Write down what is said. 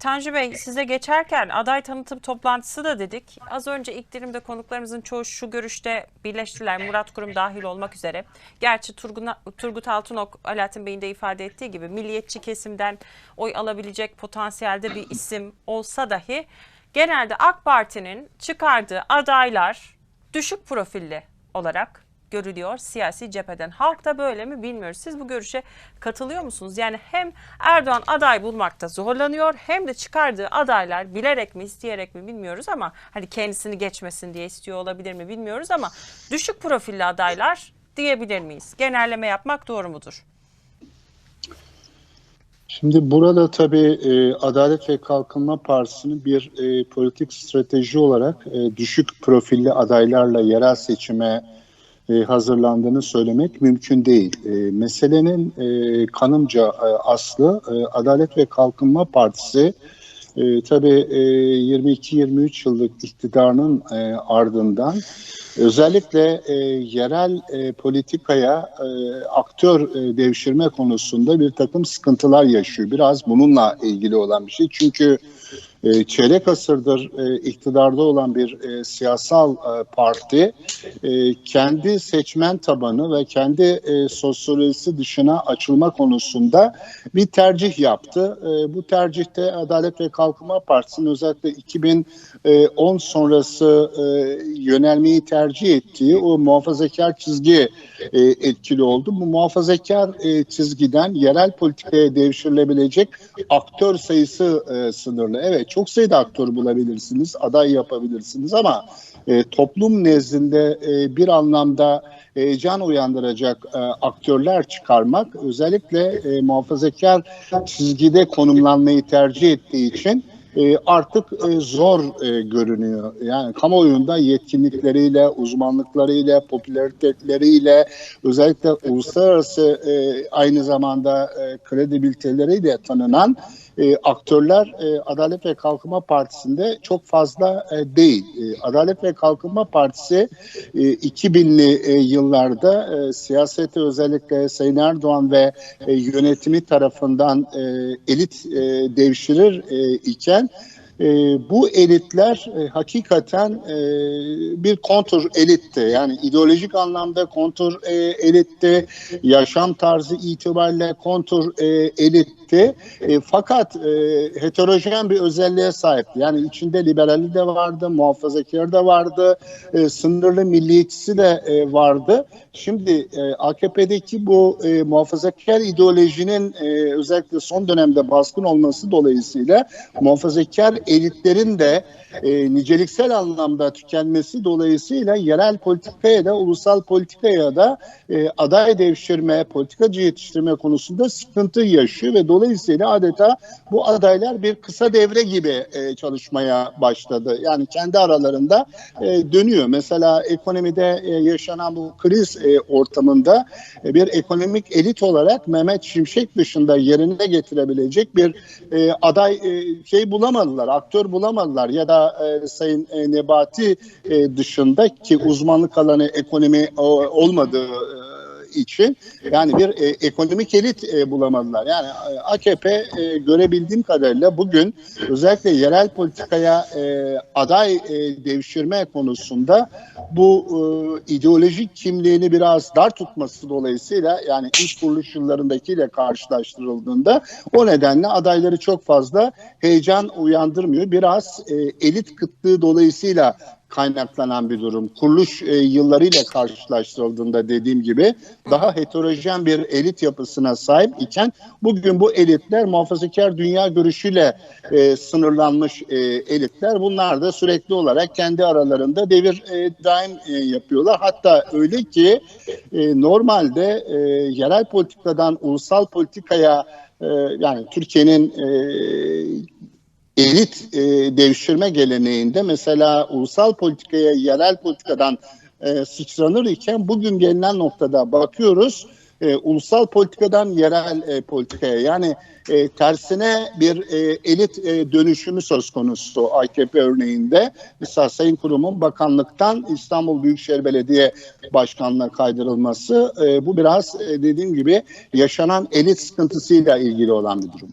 Tanju Bey size geçerken aday tanıtım toplantısı da dedik. Az önce ilk dilimde konuklarımızın çoğu şu görüşte birleştiler. Murat Kurum dahil olmak üzere. Gerçi Turgun, Turgut Altınok Alaaddin Bey'in de ifade ettiği gibi milliyetçi kesimden oy alabilecek potansiyelde bir isim olsa dahi genelde AK Parti'nin çıkardığı adaylar düşük profilli olarak görülüyor siyasi cepheden. Halk da böyle mi bilmiyoruz. Siz bu görüşe katılıyor musunuz? Yani hem Erdoğan aday bulmakta zorlanıyor hem de çıkardığı adaylar bilerek mi isteyerek mi bilmiyoruz ama hani kendisini geçmesin diye istiyor olabilir mi bilmiyoruz ama düşük profilli adaylar diyebilir miyiz? Genelleme yapmak doğru mudur? Şimdi burada tabii e, Adalet ve Kalkınma Partisi'nin bir e, politik strateji olarak e, düşük profilli adaylarla yerel seçime e, hazırlandığını söylemek mümkün değil. E, meselenin e, kanımca e, aslı Adalet ve Kalkınma Partisi e, tabii e, 22-23 yıllık iktidarının ardından özellikle yerel politikaya aktör devşirme konusunda bir takım sıkıntılar yaşıyor. Biraz bununla ilgili olan bir şey. Çünkü e, çeyrek asırdır e, iktidarda olan bir e, siyasal e, parti kendi seçmen tabanı ve kendi sosyolojisi dışına açılma konusunda bir tercih yaptı. Bu tercihte Adalet ve Kalkınma Partisi'nin özellikle 2010 sonrası e, yönelmeyi tercih ettiği o muhafazakar çizgi etkili oldu. Bu muhafazakar çizgiden yerel politikaya devşirilebilecek aktör sayısı sınırlı. Evet çok sayıda aktör bulabilirsiniz, aday yapabilirsiniz ama e, toplum nezdinde e, bir anlamda heyecan uyandıracak e, aktörler çıkarmak özellikle e, muhafazakar çizgide konumlanmayı tercih ettiği için e, artık e, zor e, görünüyor. Yani kamuoyunda yetkinlikleriyle, uzmanlıklarıyla, popülariteleriyle özellikle uluslararası e, aynı zamanda e, kredibiliteleriyle tanınan aktörler Adalet ve Kalkınma Partisi'nde çok fazla değil. Adalet ve Kalkınma Partisi e, 2000'li e, yıllarda e, siyasete özellikle Sayın Erdoğan ve yönetimi tarafından elit e, devşirir iken done. E, bu elitler e, hakikaten e, bir kontur elitti. Yani ideolojik anlamda kontur e, elitti, yaşam tarzı itibariyle kontur e, elitti. E, fakat e, heterojen bir özelliğe sahipti. Yani içinde liberali de vardı, muhafazakar da vardı, e, sınırlı milliyetçisi de e, vardı. Şimdi e, AKP'deki bu e, muhafazakar ideolojinin e, özellikle son dönemde baskın olması dolayısıyla muhafazakar elitlerin de e, niceliksel anlamda tükenmesi dolayısıyla yerel politikaya da ulusal politikaya da e, aday devşirme, politikacı yetiştirme konusunda sıkıntı yaşıyor ve dolayısıyla adeta bu adaylar bir kısa devre gibi e, çalışmaya başladı. Yani kendi aralarında e, dönüyor. Mesela ekonomide e, yaşanan bu kriz e, ortamında e, bir ekonomik elit olarak Mehmet Şimşek dışında yerine getirebilecek bir e, aday e, şey bulamadılar, aktör bulamadılar. Ya da e, Sayın e, Nebati e, dışında ki uzmanlık alanı ekonomi o, olmadığı e, için yani bir e, ekonomik elit e, bulamadılar. Yani e, AKP e, görebildiğim kadarıyla bugün özellikle yerel politikaya e, aday e, devşirme konusunda bu e, ideolojik kimliğini biraz dar tutması dolayısıyla yani ilk kuruluş yıllarındakiyle karşılaştırıldığında o nedenle adayları çok fazla heyecan uyandırmıyor. Biraz e, elit kıtlığı dolayısıyla kaynaklanan bir durum. Kuruluş e, yıllarıyla karşılaştırıldığında dediğim gibi daha heterojen bir elit yapısına sahip iken bugün bu elitler muhafazakar dünya görüşüyle e, sınırlanmış e, elitler. Bunlar da sürekli olarak kendi aralarında devir e, daim e, yapıyorlar. Hatta öyle ki e, normalde e, yerel politikadan ulusal politikaya e, yani Türkiye'nin e, elit e, devşirme geleneğinde mesela ulusal politikaya yerel politikadan e, sıçranır iken bugün gelinen noktada bakıyoruz e, ulusal politikadan yerel e, politikaya yani e, tersine bir e, elit e, dönüşümü söz konusu AKP örneğinde. Mesela Sayın Kurum'un bakanlıktan İstanbul Büyükşehir Belediye Başkanlığı'na kaydırılması e, bu biraz e, dediğim gibi yaşanan elit sıkıntısıyla ilgili olan bir durum.